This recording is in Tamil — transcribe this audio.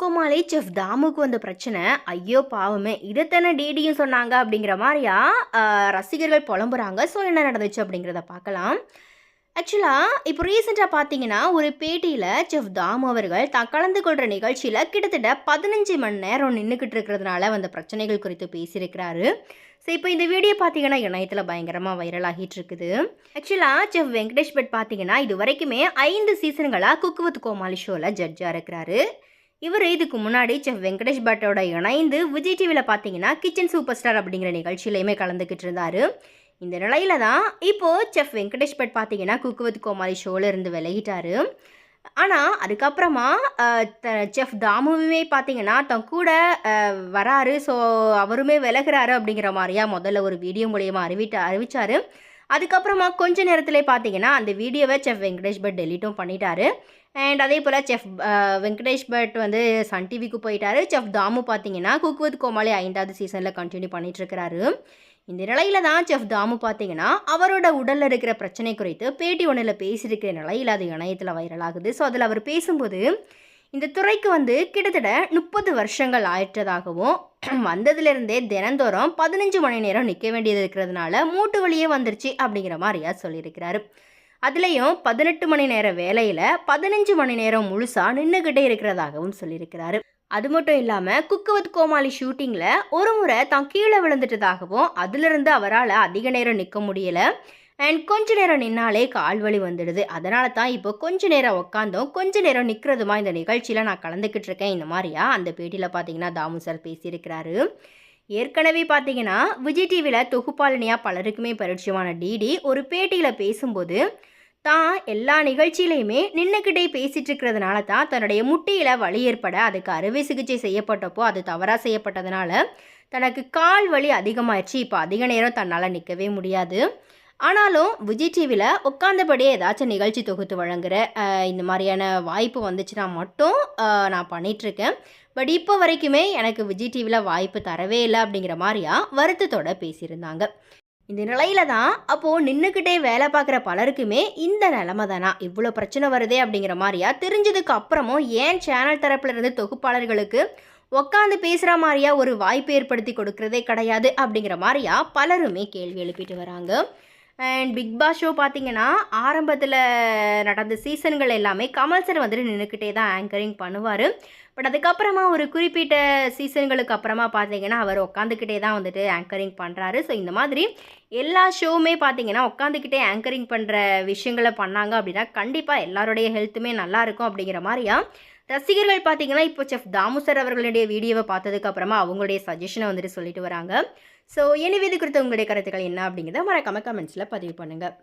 கோமாளி செஃப் தாமுக்கு வந்த பிரச்சனை. ஐயோ பாவமே. இதைத்தானே டிடியும் சொன்னாங்க அப்படிங்கிற மாதிரியா ரசிகர்கள் புலம்புறாங்க. ஸோ என்ன நடந்துச்சு அப்படிங்கிறத பார்க்கலாம். ஆக்சுவலாக இப்போ ரீசெண்டாக பார்த்தீங்கன்னா ஒரு பேட்டியில் செஃப் தாமு அவர்கள் தான் கலந்து கொள்கிற நிகழ்ச்சியில் கிட்டத்தட்ட பதினஞ்சு மணி நேரம் நின்றுக்கிட்டு இருக்கிறதுனால வந்த பிரச்சனைகள் குறித்து பேசியிருக்கிறாரு. ஸோ இப்போ இந்த வீடியோ பார்த்தீங்கன்னா இணையத்தில் பயங்கரமாக வைரல் ஆகிட்டு இருக்குது. ஆக்சுவலாக செஃப் வெங்கடேஷ் பட் பார்த்தீங்கன்னா இது வரைக்குமே ஐந்து சீசன்களாக குக்கு வித் கோமாளி ஷோவில் ஜட்ஜாக இருக்கிறாரு. இவர் இதுக்கு முன்னாடி செஃப் வெங்கடேஷ் பட்டோட இணைந்து விஜய் டிவியில் பார்த்தீங்கன்னா கிச்சன் சூப்பர் ஸ்டார் அப்படிங்கிற நிகழ்ச்சியிலையுமே கலந்துக்கிட்டு இருந்தார் இந்த நிலையில தான் இப்போது செஃப் வெங்கடேஷ் பட் பார்த்தீங்கன்னா குக்கு வித் கோமாளி ஷோவில் இருந்து விலகிட்டாரு. ஆனால் அதுக்கப்புறமா த- செஃப் தாமுவுமே பார்த்தீங்கன்னா தன் கூட வராரு. ஸோ அவருமே விலகிறாரு அப்படிங்கிற மாதிரியா முதல்ல ஒரு வீடியோ மூலியமாக அறிவிட்ட அறிவிச்சாரு. அதுக்கப்புறமா கொஞ்ச நேரத்தில் பார்த்தீங்கன்னா அந்த வீடியோவை செஃப் வெங்கடேஷ் பட் டெலிட்டும் பண்ணிட்டாரு. அண்ட் அதே போல் செஃப் வெங்கடேஷ் பட் வந்து சன் டிவிக்கு போயிட்டாரு. செஃப் தாமு பார்த்தீங்கன்னா குக் வித் கோமாளி ஐந்தாவது சீசனில் கண்டினியூ பண்ணிட்டு இருக்கிறாரு இந்த நிலையில தான் செஃப் தாமு பார்த்தீங்கன்னா அவரோட உடலில் இருக்கிற பிரச்சனை குறித்து பேட்டி ஒன்றில் பேசியிருக்கிற நிலையில் அது இணையத்தில் வைரல் ஆகுது. ஸோ அதில் அவர் பேசும்போது இந்த துறைக்கு வந்து கிட்டத்தட்ட முப்பது வருஷங்கள் ஆயிட்டதாகவும் வந்ததுலேருந்தே தினந்தோறும் பதினஞ்சு மணி நேரம் நிற்க வேண்டியது இருக்கிறதுனால மூட்டு வலியே வந்துருச்சு அப்படிங்கிற மாதிரியா சொல்லியிருக்கிறாரு. அதுலேயும் பதினெட்டு மணி நேர வேலையில் பதினஞ்சு மணி நேரம் முழுசாக நின்றுக்கிட்டே இருக்கிறதாகவும் சொல்லியிருக்கிறாரு. அது மட்டும் இல்லாமல் குக்குவத் கோமாளி ஷூட்டிங்கில் ஒரு முறை தான் கீழே விழுந்துட்டதாகவும் அதிலிருந்து அவரால் அதிக நேரம் நிற்க முடியலை. அண்ட் கொஞ்ச நேரம் நின்னாலே கால் வலி வந்துடுது. அதனால தான் இப்போ கொஞ்ச நேரம் உட்காந்தோம் கொஞ்ச நேரம் நிற்கிறதுமா இந்த நிகழ்ச்சியில் நான் கலந்துக்கிட்டு இருக்கேன். இந்த மாதிரியா? அந்த பேட்டியில் பார்த்தீங்கன்னா தாமு சார் பேசியிருக்கிறாரு. ஏற்கனவே பார்த்தீங்கன்னா விஜய் டிவியில் தொகுப்பாளினியாக பலருக்குமே பரிச்சயமான டிடி ஒரு பேட்டியில் பேசும்போது தான் எல்லா நிகழ்ச்சியிலையுமே நின்றுக்கிட்டே பேசிகிட்டு இருக்கிறதுனால தான் தன்னுடைய முட்டியில் வலி ஏற்பட அதுக்கு அறுவை சிகிச்சை செய்யப்பட்டப்போ அது தவறாக செய்யப்பட்டதுனால தனக்கு கால் வலி அதிகமாகிடுச்சு இப்போ அதிக நேரம் தன்னால் நிற்கவே முடியாது. ஆனாலும் விஜய் டிவியில் உட்காந்தபடியே ஏதாச்சும் நிகழ்ச்சி தொகுத்து வழங்குற இந்த மாதிரியான வாய்ப்பு வந்துச்சுன்னா மட்டும் நான் பண்ணிகிட்ருக்கேன் பட் இப்போ வரைக்குமே எனக்கு விஜய் டிவியில் வாய்ப்பு தரவே இல்லை அப்படிங்கிற மாதிரியா வருத்தத்தோட பேசியிருந்தாங்க. இந்த நிலையில தான் அப்போது நின்றுக்கிட்டே வேலை பார்க்குற பலருக்குமே இந்த நிலமை தானா? இவ்வளோ பிரச்சனை வருதே அப்படிங்கிற மாதிரியா? தெரிஞ்சதுக்கு அப்புறமும் ஏன் சேனல் தரப்புல இருந்து தொகுப்பாளர்களுக்கு உட்காந்து பேசுகிற மாதிரியா ஒரு வாய்ப்பு ஏற்படுத்தி கொடுக்கறதே கிடையாது அப்படிங்கிற மாதிரியா பலருமே கேள்வி எழுப்பிட்டு வராங்க. அண்ட் பிக் பாஸ் ஷோ பார்த்தீங்கன்னா ஆரம்பத்தில் நடந்த சீசன்கள் எல்லாமே கமல் சார் வந்துட்டு நின்றுக்கிட்டே தான் ஆங்கரிங் பண்ணுவார். பட் அதுக்கப்புறமா ஒரு குறிப்பிட்ட சீசன்களுக்கு அப்புறமா பார்த்தீங்கன்னா அவர் உட்காந்துக்கிட்டே தான் வந்துட்டு ஆங்கரிங் பண்ணுறாரு ஸோ இந்த மாதிரி எல்லா ஷோவுமே பார்த்தீங்கன்னா உட்காந்துக்கிட்டே ஆங்கரிங் பண்ணுற விஷயங்களை பண்ணாங்க அப்படின்னா கண்டிப்பாக எல்லாருடைய ஹெல்த்துமே நல்லாயிருக்கும் அப்படிங்கிற மாதிரியா? ரசிகர்கள் பார்த்தீங்கன்னா இப்போ செஃப் தாமு சார் அவர்களுடைய வீடியோவை பார்த்ததுக்கப்புறமா அவங்களுடைய சஜஷனை வந்துட்டு சொல்லிட்டு வராங்க. ஸோ எனவே இது குறித்த உங்களுடைய கருத்துக்கள் என்ன அப்படிங்கிறத மறக்காம கமெண்ட்ஸில் பதிவு பண்ணுங்கள்